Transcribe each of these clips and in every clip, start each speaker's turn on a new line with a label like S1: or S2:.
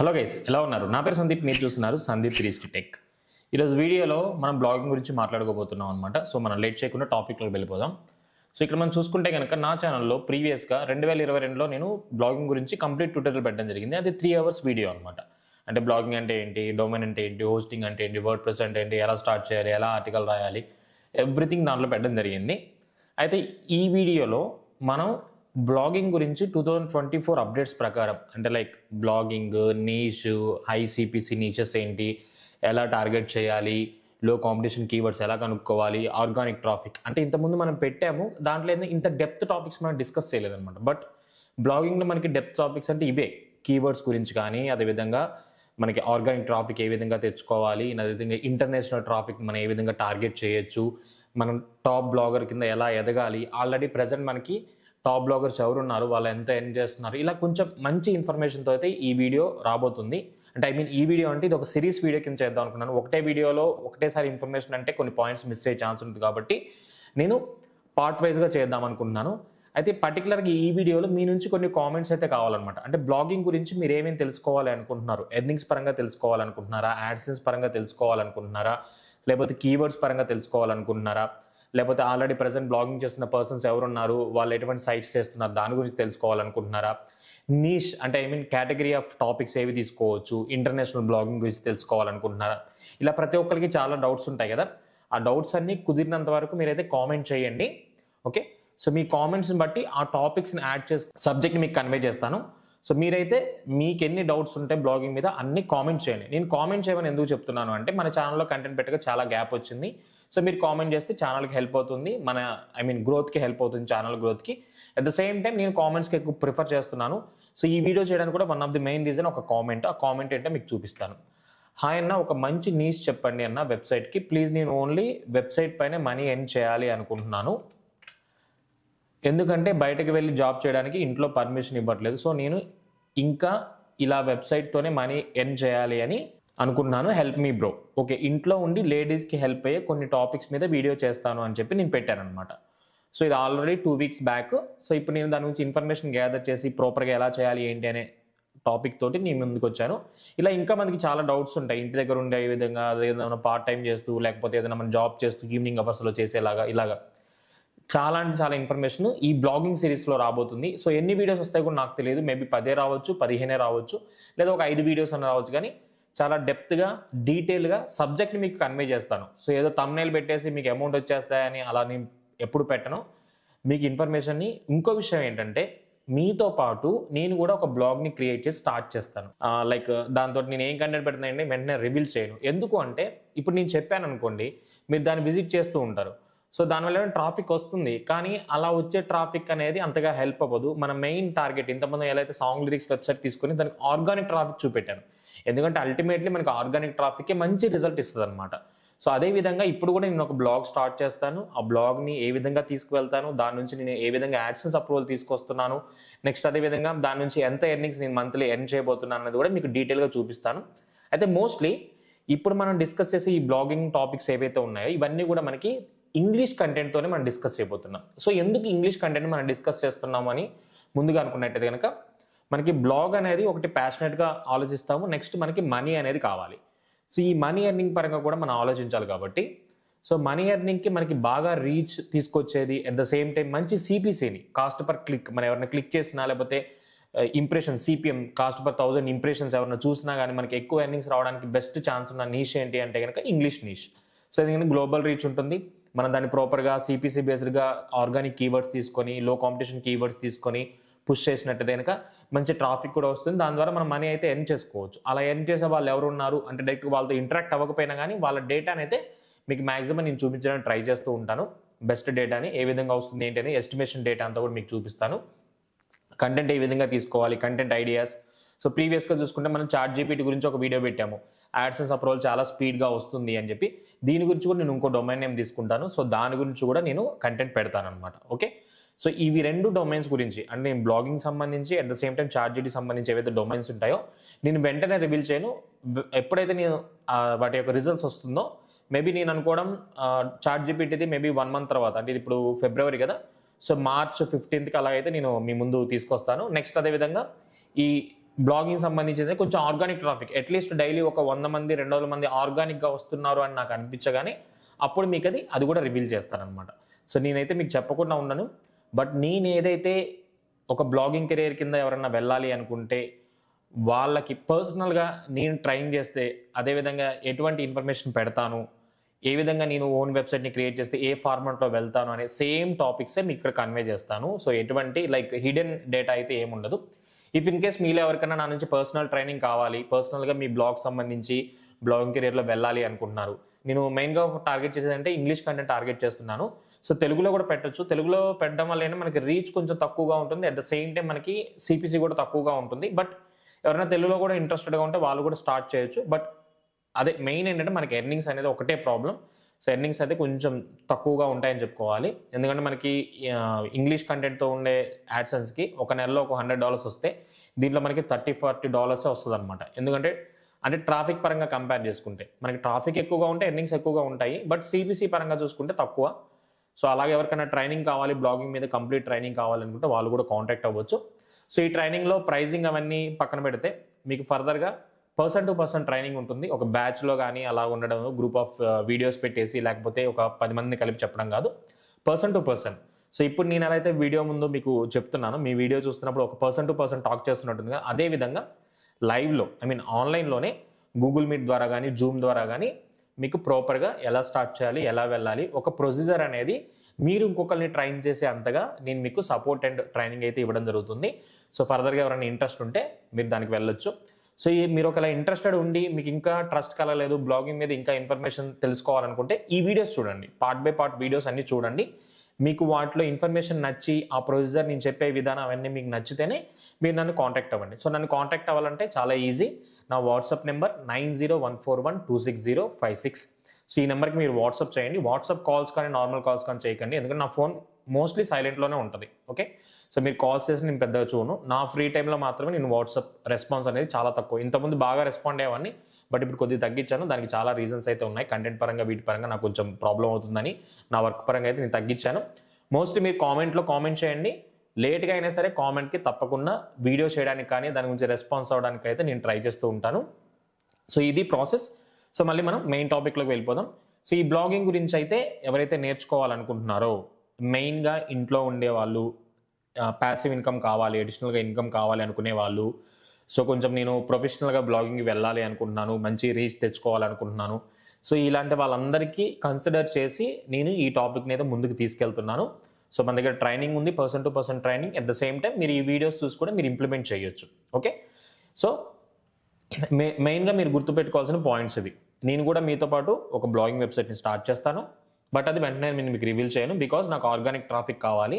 S1: Hello guys ఎలా ఉన్నారు? నా పేరు సందీప్ మీరు చూస్తున్నారు సందీప్ త్రీ టెక్. ఈరోజు వీడియోలో మనం బ్లాగింగ్ గురించి మాట్లాడుకోబోతున్నాం అనమాట సో మనం లేట్ చేయకుండా టాపిక్లోకి వెళ్ళిపోదాం. సో ఇక్కడ మనం చూసుకుంటే కనుక నా ఛానల్లో ప్రీవియస్గా రెండు వేల ఇరవై రెండులో నేను బ్లాగింగ్ గురించి కంప్లీట్ ట్యూటోరియల్ పెట్టడం జరిగింది. అది త్రీ అవర్స్ వీడియో అనమాట అంటే బ్లాగింగ్ అంటే ఏంటి డొమైన్ అంటే ఏంటి హోస్టింగ్ అంటే ఏంటి వర్డ్ ప్రెస్ అంటే ఏంటి ఎలా స్టార్ట్ చేయాలి ఎలా ఆర్టికల్ రాయాలి ఎవ్రీథింగ్ దాంట్లో పెట్టడం జరిగింది. అయితే ఈ వీడియోలో మనం బ్లాగింగ్ గురించి two thousand twenty four updates ప్రకారం అంటే like blogging niche high CPC niches ఏంటి ఎలా టార్గెట్ చేయాలి లో కాంపిటీషన్ కీవర్డ్స్ ఎలా కనుక్కోవాలి ఆర్గానిక్ ట్రాఫిక్ అంటే ఇంతకుముందు మనం పెట్టాము దాంట్లో ఏందో ఇంత డెప్త్ టాపిక్స్ మనం డిస్కస్ చేయలేదన్నమాట. బట్ బ్లాగింగ్లో మనకి డెప్త్ టాపిక్స్ అంటే ఇవే. కీవర్డ్స్ గురించి కానీ అదేవిధంగా మనకి ఆర్గానిక్ ట్రాఫిక్ ఏ విధంగా తెచ్చుకోవాలి అదేవిధంగా ఇంటర్నేషనల్ ట్రాఫిక్ మనం ఏ విధంగా టార్గెట్ చేయొచ్చు మనం టాప్ బ్లాగర్ కింద ఎలా ఎదగాలి ఆల్రెడీ ప్రజెంట్ మనకి టాప్ బ్లాగర్స్ ఎవరున్నారు వాళ్ళు ఎంత ఎర్న్ చేస్తున్నారు ఇలా కొంచెం మంచి ఇన్ఫర్మేషన్తో అయితే ఈ వీడియో రాబోతుంది. అంటే ఐ మీన్ ఈ వీడియో అంటే ఇది ఒక సిరీస్ వీడియో కింద చేద్దాం అనుకున్నాను. ఒకటే వీడియోలో ఒకటేసారి ఇన్ఫర్మేషన్ అంటే కొన్ని పాయింట్స్ మిస్ అయ్యే ఛాన్స్ ఉంటుంది కాబట్టి నేను పార్ట్ వైజ్గా చేద్దాం అనుకుంటున్నాను. అయితే పర్టికులర్గా ఈ వీడియోలో మీ నుంచి కొన్ని కామెంట్స్ అయితే కావాలన్నమాట. అంటే బ్లాగింగ్ గురించి మీరు ఏమేమి తెలుసుకోవాలి అనుకుంటున్నారు? ఎర్నింగ్స్ పరంగా తెలుసుకోవాలనుకుంటున్నారా? యాడ్సెన్స్ పరంగా తెలుసుకోవాలనుకుంటున్నారా? లేకపోతే కీవర్డ్స్ పరంగా తెలుసుకోవాలనుకుంటున్నారా? లేకపోతే ఆల్రెడీ ప్రజెంట్ బ్లాగింగ్ చేస్తున్న పర్సన్స్ ఎవరున్నారు? వాళ్ళు ఎటువంటి సైట్స్ చేస్తున్నారు? దాని గురించి తెలుసుకోవాలనుకుంటున్నారా? నీష్ అంటే I mean category of topics ఏవి తీసుకోవచ్చు? ఇంటర్నేషనల్ బ్లాగింగ్ గురించి తెలుసుకోవాలనుకుంటున్నారా? ఇలా ప్రతి ఒక్కరికి చాలా డౌట్స్ ఉంటాయి కదా? ఆ డౌట్స్ అన్నీ కుదిరినంత వరకు మీరైతే కామెంట్ చేయండి. ఓకే? సో మీ కామెంట్స్ని బట్టి ఆ టాపిక్స్ని యాడ్ చేసి సబ్జెక్ట్ని మీకు కన్వే చేస్తాను. సో మీరైతే మీకు ఎన్ని డౌట్స్ ఉంటే బ్లాగింగ్ మీద అన్ని కామెంట్ చేయండి. నేను కామెంట్ చేయమని ఎందుకు చెప్తున్నాను అంటే మన ఛానల్లో కంటెంట్ పెట్టక చాలా గ్యాప్ వచ్చింది. సో మీరు కామెంట్ చేస్తే ఛానల్కి హెల్ప్ అవుతుంది. మన ఐ మీన్ గ్రోత్కి హెల్ప్ అవుతుంది ఛానల్ గ్రోత్కి. అట్ ద సేమ్ టైం నేను కామెంట్స్కి ఎక్కువ ప్రిఫర్ చేస్తున్నాను. సో ఈ వీడియో చేయడానికి కూడా one of the main reason ఒక కామెంట్. ఆ కామెంట్ ఏంటో మీకు చూపిస్తాను. హాయ్ అన్న ఒక మంచి న్యూస్ చెప్పండి అన్న వెబ్సైట్కి. ప్లీజ్ నేను ఓన్లీ వెబ్సైట్ పైన మనీ ఎర్న్ చేయాలి అనుకుంటున్నాను. ఎందుకంటే బయటకు వెళ్ళి జాబ్ చేయడానికి ఇంట్లో పర్మిషన్ ఇవ్వట్లేదు. సో నేను ఇంకా ఇలా వెబ్సైట్తోనే మనీ ఎర్న్ చేయాలి అని అనుకున్నాను. హెల్ప్ మీ బ్రో ఓకే ఇంట్లో ఉండి లేడీస్కి హెల్ప్ అయ్యే కొన్ని టాపిక్స్ మీద వీడియో చేస్తాను అని చెప్పి నేను పెట్టాను అనమాట సో ఇది already two weeks back. So ఇప్పుడు నేను దాని నుంచి ఇన్ఫర్మేషన్ గ్యాదర్ చేసి ప్రాపర్గా ఎలా చేయాలి ఏంటి అనే టాపిక్ తోటి నేను ముందుకు వచ్చాను. ఇలా ఇంకా మనకి చాలా డౌట్స్ ఉంటాయి. ఇంటి దగ్గర ఉండే విధంగా ఏదైనా పార్ట్ టైం చేస్తూ లేకపోతే ఏదైనా మనం జాబ్ చేస్తూ ఈవినింగ్ అవర్స్లో చేసేలాగా ఇలాగా. చాలా అంటే చాలా ఇన్ఫర్మేషన్ ఈ బ్లాగింగ్ సిరీస్లో రాబోతుంది. సో ఎన్ని వీడియోస్ వస్తాయి కూడా నాకు తెలియదు. మేబీ పదే రావచ్చు పదిహేనే రావచ్చు లేదా ఒక ఐదు వీడియోస్ అన్న రావచ్చు. కానీ చాలా డెప్త్గా డీటెయిల్గా సబ్జెక్ట్ని మీకు కన్వే చేస్తాను. సో ఏదో తమ్నైల్ పెట్టేసి మీకు అమౌంట్ వచ్చేస్తాయని అలా నేను ఎప్పుడు పెట్టను. మీకు ఇన్ఫర్మేషన్ని ఇంకో విషయం ఏంటంటే మీతో పాటు నేను కూడా ఒక బ్లాగ్ని క్రియేట్ చేసి స్టార్ట్ చేస్తాను. లైక్ దాంతో నేను ఏం కంటెంట్ పెడుతున్నానండి వెంటనే రివీల్ చేయను. ఎందుకు అంటే ఇప్పుడు నేను చెప్పాను అనుకోండి మీరు దాన్ని విజిట్ చేస్తూ ఉంటారు. సో దానివల్ల ట్రాఫిక్ వస్తుంది. కానీ అలా వచ్చే ట్రాఫిక్ అనేది అంతగా హెల్ప్ అవ్వదు. మన మెయిన్ టార్గెట్ ఇంతమంది ఎలా అయితే సాంగ్ లిరిక్స్ వెబ్సైట్ తీసుకొని దానికి ఆర్గానిక్ ట్రాఫిక్ చూపెట్టాను ఎందుకంటే అల్టిమేట్లీ మనకి ఆర్గానిక్ ట్రాఫిక్కే మంచి రిజల్ట్ ఇస్తుంది అనమాట సో అదే విధంగా ఇప్పుడు కూడా నేను ఒక బ్లాగ్ స్టార్ట్ చేస్తాను. ఆ బ్లాగ్ని ఏ విధంగా తీసుకువెళ్తాను? దాని నుంచి నేను ఏ విధంగా యాడ్సెన్స్ అప్రూవల్ తీసుకొస్తున్నాను? నెక్స్ట్ అదే విధంగా దాని నుంచి ఎంత ఎర్నింగ్స్ నేను మంత్లీ ఎర్న్ చేయబోతున్నాను అనేది కూడా మీకు డీటెయిల్గా చూపిస్తాను. అయితే మోస్ట్లీ ఇప్పుడు మనం డిస్కస్ చేసే ఈ బ్లాగింగ్ టాపిక్స్ ఏవైతే ఉన్నాయో ఇవన్నీ కూడా మనకి ఇంగ్లీష్ కంటెంట్తోనే మనం డిస్కస్ చేయబోతున్నాం. సో ఎందుకు ఇంగ్లీష్ కంటెంట్ మనం డిస్కస్ చేస్తున్నామని ముందుగా అనుకున్నట్టయితే కనుక మనకి బ్లాగ్ అనేది ఒకటి ప్యాషనెట్గా ఆలోచిస్తాము. నెక్స్ట్ మనకి మనీ అనేది కావాలి. సో ఈ మనీ ఎర్నింగ్ పరంగా కూడా మనం ఆలోచించాలి కాబట్టి సో మనీ ఎర్నింగ్కి మనకి బాగా రీచ్ తీసుకొచ్చేది అట్ ద సేమ్ టైం మంచి సిపిసిని కాస్ట్ పర్ క్లిక్ మనం ఎవరైనా క్లిక్ చేసినా లేకపోతే impression CPM cost per thousand impressions ఎవరైనా చూసినా కానీ మనకి ఎక్కువ ఎర్నింగ్స్ రావడానికి బెస్ట్ ఛాన్స్ ఉన్న నీష్ ఏంటి అంటే కనుక ఇంగ్లీష్ నీష్ సో ఎందుకంటే గ్లోబల్ రీచ్ ఉంటుంది. మనం దాన్ని ప్రాపర్గా సిపిసి బేస్డ్గా ఆర్గానిక్ కీవర్డ్స్ తీసుకొని లో కాంపిటీషన్ కీవర్డ్స్ తీసుకొని పుష్ చేసినట్టు కనుక మంచి ట్రాఫిక్ కూడా వస్తుంది. దాని ద్వారా మనం మనీ అయితే ఎర్న్ చేసుకోవచ్చు. అలా ఎర్న్ చేసే వాళ్ళు ఎవరు ఉన్నారు అంటే డైరెక్ట్ వాళ్ళతో ఇంటరాక్ట్ అవ్వకపోయినా కానీ వాళ్ళ డేటాని అయితే మీకు మాక్సిమం నేను చూపించడానికి ట్రై చేస్తూ ఉంటాను. బెస్ట్ డేటాని ఏ విధంగా వస్తుంది ఏంటి అని ఎస్టిమేషన్ డేటా అంతా కూడా మీకు చూపిస్తాను. కంటెంట్ ఏ విధంగా తీసుకోవాలి కంటెంట్ ఐడియాస్ సో ప్రీవియస్గా చూసుకుంటే మనం చార్ట్ జీపీటీ గురించి ఒక వీడియో పెట్టాము. యాడ్సెన్స్ అప్రూవల్ చాలా స్పీడ్గా వస్తుంది అని చెప్పి దీని గురించి కూడా నేను ఇంకో డొమైన్ నేమ్ తీసుకుంటాను. సో దాని గురించి కూడా నేను కంటెంట్ పెడతాను అనమాట ఓకే? సో ఇవి రెండు డొమైన్స్ గురించి అంటే నేను బ్లాగింగ్ సంబంధించి అట్ ద సేమ్ టైం చార్జీటీ సంబంధించి ఏవైతే డొమైన్స్ ఉంటాయో నేను వెంటనే రివీల్ చేయను. ఎప్పుడైతే నేను వాటి యొక్క రిజల్ట్స్ వస్తుందో మేబీ నేను అనుకోవడం చార్ట్ జీపీటీది మేబీ వన్ మంత్ తర్వాత అంటే ఇది ఇప్పుడు ఫిబ్రవరి కదా? సో మార్చ్ ఫిఫ్టీన్త్కి అలా అయితే నేను మీ ముందు తీసుకొస్తాను. నెక్స్ట్ అదేవిధంగా ఈ బ్లాగింగ్ సంబంధించింది కొంచెం ఆర్గానిక్ ట్రాఫిక్ అట్లీస్ట్ డైలీ ఒక వంద మంది రెండు వందల మంది ఆర్గానిక్గా వస్తున్నారు అని నాకు అనిపించగానే అప్పుడు మీకు అది అది కూడా రివీల్ చేస్తారనమాట సో నేనైతే మీకు చెప్పకుండా ఉన్నాను బట్ నేను ఏదైతే ఒక బ్లాగింగ్ కెరీర్ కింద ఎవరన్నా వెళ్ళాలి అనుకుంటే వాళ్ళకి పర్సనల్గా నేను ట్రైన్ చేస్తే అదేవిధంగా ఎటువంటి ఇన్ఫర్మేషన్ పెడతాను ఏ విధంగా నేను ఓన్ వెబ్సైట్ని క్రియేట్ చేస్తే ఏ ఫార్మాట్లో వెళ్తాను అనే సేమ్ టాపిక్సే మీకు ఇక్కడ కన్వే చేస్తాను. సో ఎటువంటి లైక్ హిడెన్ డేటా అయితే ఏముండదు. ఇఫ్ ఇన్ కేస్ మీలో ఎవరికైనా నా నుంచి పర్సనల్ ట్రైనింగ్ కావాలి పర్సనల్గా మీ బ్లాగ్ సంబంధించి బ్లాగింగ్ కెరియర్లో వెళ్ళాలి అనుకుంటున్నారు. నేను మెయిన్గా టార్గెట్ చేసేది అంటే ఇంగ్లీష్ కంటెంట్ టార్గెట్ చేస్తున్నాను. సో తెలుగులో కూడా పెట్టొచ్చు. తెలుగులో పెట్టడం వల్ల ఏంటంటే మనకి రీచ్ కొంచెం తక్కువగా ఉంటుంది. అట్ ద సేమ్ టైం మనకి సిపిసి కూడా తక్కువగా ఉంటుంది. బట్ ఎవరైనా తెలుగులో కూడా ఇంట్రెస్టెడ్గా ఉంటే వాళ్ళు కూడా స్టార్ట్ చేయొచ్చు. బట్ అదే మెయిన్ ఏంటంటే మనకి ఎర్నింగ్స్ అనేది ఒకటే ప్రాబ్లం సో ఎర్నింగ్స్ అయితే కొంచెం తక్కువగా ఉంటాయని చెప్పుకోవాలి. ఎందుకంటే మనకి ఇంగ్లీష్ కంటెంట్తో ఉండే యాడ్సన్స్కి ఒక నెలలో ఒక హండ్రెడ్ డాలర్స్ వస్తే దీంట్లో మనకి థర్టీ ఫార్టీ డాలర్స్ వస్తుంది అనమాట ఎందుకంటే అంటే ట్రాఫిక్ పరంగా కంపేర్ చేసుకుంటే మనకి ట్రాఫిక్ ఎక్కువగా ఉంటే ఎర్నింగ్స్ ఎక్కువగా ఉంటాయి బట్ సిబిసి పరంగా చూసుకుంటే తక్కువ. సో అలాగే ఎవరికైనా ట్రైనింగ్ కావాలి బ్లాగింగ్ మీద కంప్లీట్ ట్రైనింగ్ కావాలనుకుంటే వాళ్ళు కూడా కాంటాక్ట్ అవ్వచ్చు. సో ఈ ట్రైనింగ్లో ప్రైజింగ్ అవన్నీ పక్కన పెడితే మీకు ఫర్దర్గా పర్సన్ టు పర్సన్ ట్రైనింగ్ ఉంటుంది. ఒక బ్యాచ్లో కానీ అలా ఉండడం గ్రూప్ ఆఫ్ వీడియోస్ పెట్టేసి లేకపోతే ఒక పది మందిని కలిపి చెప్పడం కాదు. Person to person. సో ఇప్పుడు నేను ఎలా అయితే వీడియో ముందు మీకు చెప్తున్నాను మీ వీడియో చూస్తున్నప్పుడు ఒక పర్సన్ టు పర్సన్ టాక్ చేస్తున్నట్టుంది కదా అదే విధంగా లైవ్లో ఐ మీన్ ఆన్లైన్లోనే గూగుల్ మీట్ ద్వారా కానీ జూమ్ ద్వారా కానీ మీకు ప్రాపర్గా ఎలా స్టార్ట్ చేయాలి ఎలా వెళ్ళాలి ఒక ప్రొసీజర్ అనేది మీరు ఇంకొకరిని ట్రైన్ చేసే అంతగా నేను మీకు సపోర్ట్ అండ్ ట్రైనింగ్ అయితే ఇవ్వడం జరుగుతుంది. సో ఫర్దర్గా ఎవరైనా ఇంట్రెస్ట్ ఉంటే మీరు దానికి వెళ్ళొచ్చు. సో ఈ మీరు ఒకవేళ ఇంట్రెస్టెడ్ ఉండి మీకు ఇంకా ట్రస్ట్ కలగలేదు బ్లాగింగ్ మీద ఇంకా ఇన్ఫర్మేషన్ తెలుసుకోవాలనుకుంటే ఈ వీడియోస్ చూడండి. పార్ట్ బై పార్ట్ వీడియోస్ అన్ని చూడండి. మీకు వాటిలో ఇన్ఫర్మేషన్ నచ్చి ఆ ప్రొసీజర్ నేను చెప్పే విధానం అవన్నీ మీకు నచ్చితేనే మీరు నన్ను కాంటాక్ట్ అవ్వండి. సో నన్ను కాంటాక్ట్ అవ్వాలంటే చాలా ఈజీ నా WhatsApp number nine zero one four one two six zero five six. So ఈ నెంబర్కి మీరు వాట్సాప్ చేయండి. వాట్సాప్ కాల్స్ కానీ నార్మల్ కాల్స్ కానీ చేయకండి. ఎందుకంటే నా ఫోన్ మోస్ట్లీ సైలెంట్లోనే ఉంటుంది. ఓకే సో మీరు కాల్స్ చేసి నేను పెద్దగా చూను నా ఫ్రీ టైంలో మాత్రమే నేను వాట్సాప్ రెస్పాన్స్ అనేది చాలా తక్కువ. ఇంతకుముందు బాగా రెస్పాండ్ అయ్యేవాడిని బట్ ఇప్పుడు కొద్దిగా తగ్గించాను. దానికి చాలా రీజన్స్ అయితే ఉన్నాయి. కంటెంట్ పరంగా వీటి పరంగా నాకు కొంచెం ప్రాబ్లం అవుతుందని నా వర్క్ పరంగా అయితే నేను తగ్గించాను. మోస్ట్లీ మీరు కామెంట్లో కామెంట్ చేయండి. లేట్గా అయినా సరే కామెంట్కి తప్పకుండా వీడియో చేయడానికి కానీ దాని గురించి రెస్పాన్స్ అవ్వడానికి అయితే నేను ట్రై చేస్తూ ఉంటాను. సో ఇది ప్రాసెస్ సో మళ్ళీ మనం మెయిన్ టాపిక్లోకి వెళ్ళిపోదాం. సో ఈ బ్లాగింగ్ గురించి అయితే ఎవరైతే నేర్చుకోవాలనుకుంటున్నారో మెయిన్గా ఇంట్లో ఉండే వాళ్ళు ప్యాసివ్ ఇన్కమ్ కావాలి అడిషనల్గా ఇన్కమ్ కావాలి అనుకునే వాళ్ళు. సో కొంచెం నేను ప్రొఫెషనల్గా బ్లాగింగ్ వెళ్ళాలి అనుకుంటున్నాను మంచి రీచ్ తెచ్చుకోవాలనుకుంటున్నాను సో ఇలాంటి వాళ్ళందరికీ కన్సిడర్ చేసి నేను ఈ టాపిక్ని అయితే ముందుకు తీసుకెళ్తున్నాను. సో మన దగ్గర ట్రైనింగ్ ఉంది person to person training at the same time మీరు ఈ వీడియోస్ చూసుకొని మీరు ఇంప్లిమెంట్ చేయొచ్చు. ఓకే సో మే మెయిన్గా మీరు గుర్తుపెట్టుకోవాల్సిన పాయింట్స్ ఇవి. నేను కూడా మీతో పాటు ఒక బ్లాగింగ్ వెబ్సైట్ని స్టార్ట్ చేస్తాను. బట్ అది వెంటనే నేను మీకు రివీల్ చేయను బికాజ్ నాకు ఆర్గానిక్ ట్రాఫిక్ కావాలి.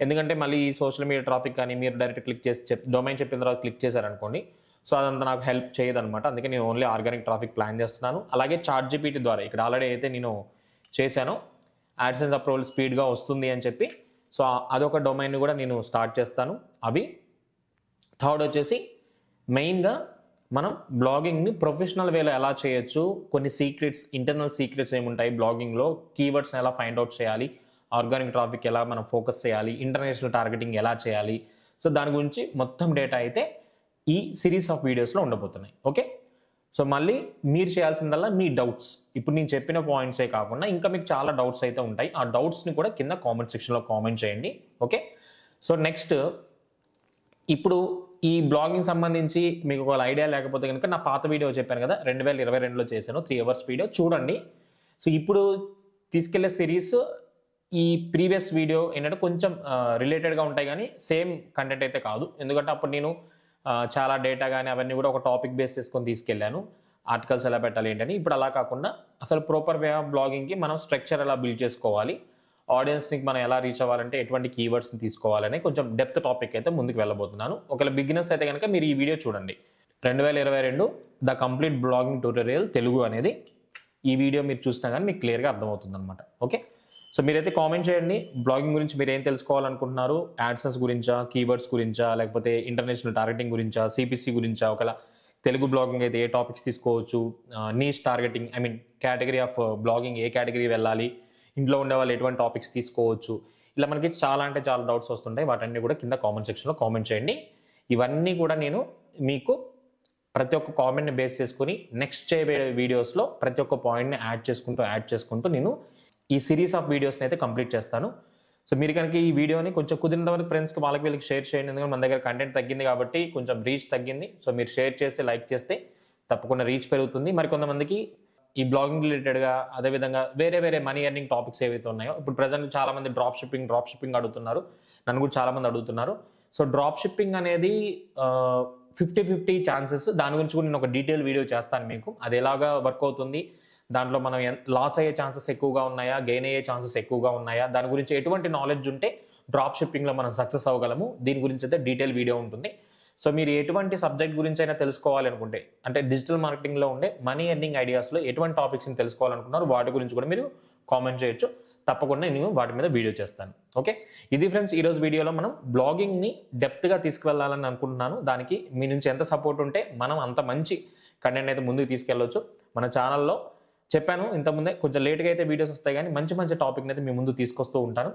S1: ఎందుకంటే మళ్ళీ ఈ సోషల్ మీడియా ట్రాఫిక్ కానీ మీరు డైరెక్ట్ క్లిక్ చేసి చెప్ డొమైన్ చెప్పిన తర్వాత క్లిక్ చేశారనుకోండి సో అదంతా నాకు హెల్ప్ చేయదన్నమాట. అందుకే నేను ఓన్లీ ఆర్గానిక్ ట్రాఫిక్ ప్లాన్ చేస్తున్నాను. అలాగే చార్ట్ జీపీటీ ద్వారా ఇక్కడ ఆల్రెడీ అయితే నేను చేశాను. యాడ్సెన్స్ అప్రూవల్ స్పీడ్గా వస్తుంది అని చెప్పి సో అదొక డొమైన్ కూడా నేను స్టార్ట్ చేస్తాను. అవి థర్డ్ వచ్చేసి మెయిన్గా మనం బ్లాగింగ్ని ప్రొఫెషనల్ వేలో ఎలా చేయొచ్చు? కొన్ని సీక్రెట్స్ ఇంటర్నల్ సీక్రెట్స్ ఏముంటాయి బ్లాగింగ్లో కీవర్డ్స్ని ఎలా ఫైండ్ అవుట్ చేయాలి? ఆర్గానిక్ ట్రాఫిక్ ఎలా మనం ఫోకస్ చేయాలి? ఇంటర్నేషనల్ టార్గెటింగ్ ఎలా చేయాలి? సో దాని గురించి మొత్తం డేటా అయితే ఈ సిరీస్ ఆఫ్ వీడియోస్లో ఉండబోతున్నాయి. ఓకే సో మళ్ళీ మీరు చేయాల్సిందల్లా మీ డౌట్స్ ఇప్పుడు నేను చెప్పిన పాయింట్సే కాకుండా ఇంకా మీకు చాలా డౌట్స్ అయితే ఉంటాయి. ఆ డౌట్స్ని కూడా కింద కామెంట్ సెక్షన్లో కామెంట్ చేయండి. ఓకే సో నెక్స్ట్ ఇప్పుడు ఈ బ్లాగింగ్ సంబంధించి మీకు ఒక ఐడియా లేకపోతే కనుక నా పాత వీడియో చెప్పాను కదా రెండు వేల ఇరవై రెండులో చేశాను త్రీ అవర్స్ వీడియో చూడండి. సో ఇప్పుడు తీసుకెళ్ళే సిరీస్ ఈ ప్రీవియస్ వీడియో ఏంటంటే కొంచెం రిలేటెడ్గా ఉంటాయి కానీ సేమ్ కంటెంట్ అయితే కాదు. ఎందుకంటే అప్పుడు నేను చాలా డేటా కానీ అవన్నీ కూడా ఒక టాపిక్ బేస్ చేసుకొని తీసుకెళ్ళాను. ఆర్టికల్స్ ఎలా పెట్టాలి ఏంటని. ఇప్పుడు అలా కాకుండా అసలు ప్రాపర్ వే ఆఫ్ బ్లాగింగ్కి మనం స్ట్రక్చర్ ఎలా బిల్డ్ చేసుకోవాలి? ఆడియన్స్ని మనం ఎలా రీచ్ అవ్వాలంటే ఎటువంటి కీవర్డ్స్ని తీసుకోవాలని కొంచెం డెప్త్ టాపిక్ అయితే ముందుకు వెళ్ళబోతున్నాను. ఒకవేళ బిగినర్స్ అయితే కనుక మీరు ఈ వీడియో చూడండి. రెండు వేల ఇరవై రెండు the complete blogging tutorial Telugu అనేది ఈ వీడియో మీరు చూసినా కానీ మీకు క్లియర్గా అర్థమవుతుంది అనమాట ఓకే? సో మీరైతే కామెంట్ చేయండి. బ్లాగింగ్ గురించి మీరు ఏం తెలుసుకోవాలనుకుంటున్నారు? యాడ్సెన్స్ గురించా కీవర్డ్స్ గురించా లేకపోతే ఇంటర్నేషనల్ టార్గెటింగ్ గురించా సిపిసి గురించా ఒకవేళ తెలుగు బ్లాగింగ్ అయితే ఏ టాపిక్స్ తీసుకోవచ్చు? Niche targeting I mean category of blogging A category వెళ్ళాలి? ఇంట్లో ఉండే వాళ్ళు ఎటువంటి టాపిక్స్ తీసుకోవచ్చు. ఇలా మనకి చాలా అంటే చాలా డౌట్స్ వస్తుంటాయి. వాటన్ని కూడా కింద కామెంట్ సెక్షన్లో కామెంట్ చేయండి. ఇవన్నీ కూడా నేను మీకు ప్రతి ఒక్క కామెంట్ని బేస్ చేసుకుని నెక్స్ట్ చేయబోయే వీడియోస్లో ప్రతి ఒక్క పాయింట్ని యాడ్ చేసుకుంటూ యాడ్ చేసుకుంటూ నేను ఈ సిరీస్ ఆఫ్ వీడియోస్ని అయితే కంప్లీట్ చేస్తాను. సో మీరు కనుక ఈ వీడియోని కొంచెం కుదిరినంత వరకు ఫ్రెండ్స్కి వాళ్ళకి వీళ్ళకి షేర్ చేయండి. ఎందుకంటే మన దగ్గర కంటెంట్ తగ్గింది కాబట్టి కొంచెం రీచ్ తగ్గింది. సో మీరు షేర్ చేసి లైక్ చేస్తే తప్పకుండా రీచ్ పెరుగుతుంది. మరి కొంతమందికి ఈ బ్లాగింగ్ రిలేటెడ్గా అదేవిధంగా వేరే వేరే మనీ ఎర్నింగ్ టాపిక్స్ ఏవైతే ఉన్నాయో ఇప్పుడు ప్రజెంట్ చాలామంది డ్రాప్ షిప్పింగ్ డ్రాప్ షిప్పింగ్ అడుగుతున్నారు. నన్ను కూడా చాలామంది అడుగుతున్నారు. సో డ్రాప్ షిప్పింగ్ అనేది ఫిఫ్టీ ఫిఫ్టీ ఛాన్సెస్ దాని గురించి కూడా నేను ఒక డీటెయిల్ వీడియో చేస్తాను మీకు. అది ఎలాగా వర్క్ అవుతుంది? దాంట్లో మనం లాస్ అయ్యే ఛాన్సెస్ ఎక్కువగా ఉన్నాయా? గెయిన్ అయ్యే ఛాన్సెస్ ఎక్కువగా ఉన్నాయా? దాని గురించి ఎటువంటి నాలెడ్జ్ ఉంటే డ్రాప్ షిప్పింగ్లో మనం సక్సెస్ అవ్వగలము? దీని గురించి అయితే డీటెయిల్ వీడియో ఉంటుంది. సో మీరు ఎటువంటి సబ్జెక్ట్ గురించి అయినా తెలుసుకోవాలనుకుంటే అంటే డిజిటల్ మార్కెటింగ్లో ఉండే మనీ ఎర్నింగ్ ఐడియాస్లో ఎటువంటి టాపిక్స్ని తెలుసుకోవాలనుకున్నారో వాటి గురించి కూడా మీరు కామెంట్ చేయొచ్చు. తప్పకుండా నేను వాటి మీద వీడియో చేస్తాను. ఓకే? ఇది ఫ్రెండ్స్ ఈరోజు వీడియోలో మనం బ్లాగింగ్ని డెప్త్గా తీసుకువెళ్ళాలని అనుకుంటున్నాను. దానికి మీ నుంచి ఎంత సపోర్ట్ ఉంటే మనం అంత మంచి కంటెంట్ అయితే ముందుకు తీసుకెళ్ళవచ్చు మన ఛానల్లో చెప్పాను ఇంతకుముందే కొంచెం లేట్గా అయితే వీడియోస్ వస్తాయి కానీ మంచి మంచి టాపిక్ని అయితే మీ ముందు తీసుకొస్తూ ఉంటాను.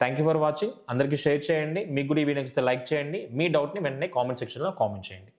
S1: థ్యాంక్ యూ ఫర్ వాచింగ్ అందరికీ షేర్ చేయండి. మీకు కూడా ఈ వీడియో నచ్చితే లైక్ చేయండి. మీ డౌట్ని వెంటనే కామెంట్ సెక్షన్లో కామెంట్ చేయండి.